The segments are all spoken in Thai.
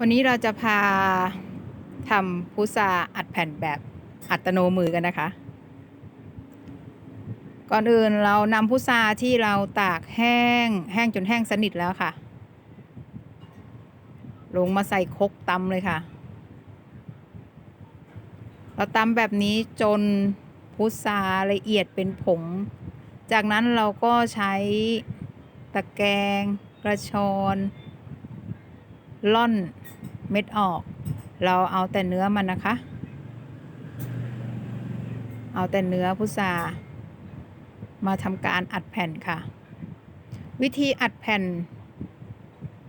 วันนี้เราจะพาทำพุทราอัดแผ่นแบบอัตโนมือกันนะคะ ก่อนอื่นเรานำพุทราที่เราตากแห้ง แห้งจนแห้งสนิทแล้วค่ะ ลงมาใส่คกตำเลยค่ะ เราตำแบบนี้จนพุทราละเอียดเป็นผง จากนั้นเราก็ใช้ตะแกรงกระชอน ล่อนเม็ดออก เราเอาแต่เนื้อมันนะคะ เอาแต่เนื้อพุทรามาทำการอัดแผ่นค่ะ วิธีอัดแผ่น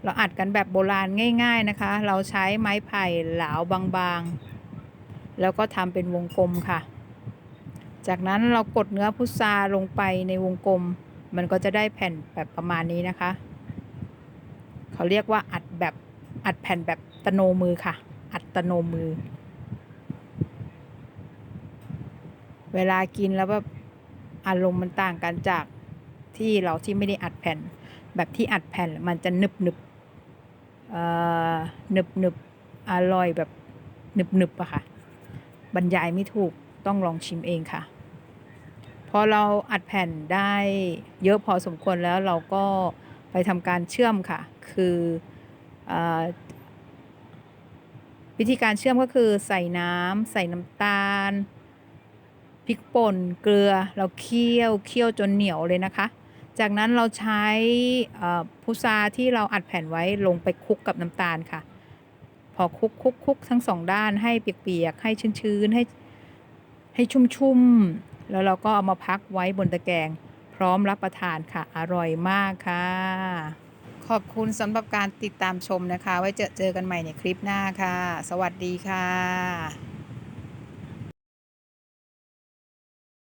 เราอัดกันแบบโบราณง่าย ๆนะคะ เราใช้ไม้ไผ่เหลาบางๆ แล้วก็ทำเป็นวงกลมค่ะ จากนั้นเรากดเนื้อพุทราลงไปในวงกลม มันก็จะได้แผ่นแบบประมาณนี้นะคะ เขาเรียกว่าอัดแบบ อัดแผ่นแบบตโนมือค่ะ อัดตโนมือ เวลากินแล้วแบบอารมณ์มันต่างกันจากที่เราที่ไม่ได้อัดแผ่น แบบที่อัดแผ่นมันจะหนึบหนึบเอ่อหนึบหนึบอร่อยแบบหนึบหนึบอะค่ะ บรรยายไม่ถูกต้องลองชิมเองค่ะ พอเราอัดแผ่นได้เยอะพอสมควรแล้วเราก็ไปทำการเชื่อมค่ะ คือเออ วิธีการเชื่อมก็คือใส่น้ำใส่น้ำตาลพริกป่นเกลือเราเคี่ยวเคี่ยวจนเหนียวเลยนะคะ จากนั้นเราใช้พุทราที่เราอัดแผ่นไว้ลงไปคลุกกับน้ำตาลค่ะ พอคลุกคลุกคลุกทั้งสองด้านให้เปียกๆให้ชื้นๆให้ให้ชุ่มๆแล้วเราก็เอามาพักไว้บนตะแกรงพร้อมรับประทานค่ะ อร่อยมากค่ะ ขอบคุณสำหรับการติดตามชมนะคะ ไว้เจอเจอกันใหม่ในคลิปหน้าค่ะ สวัสดีค่ะ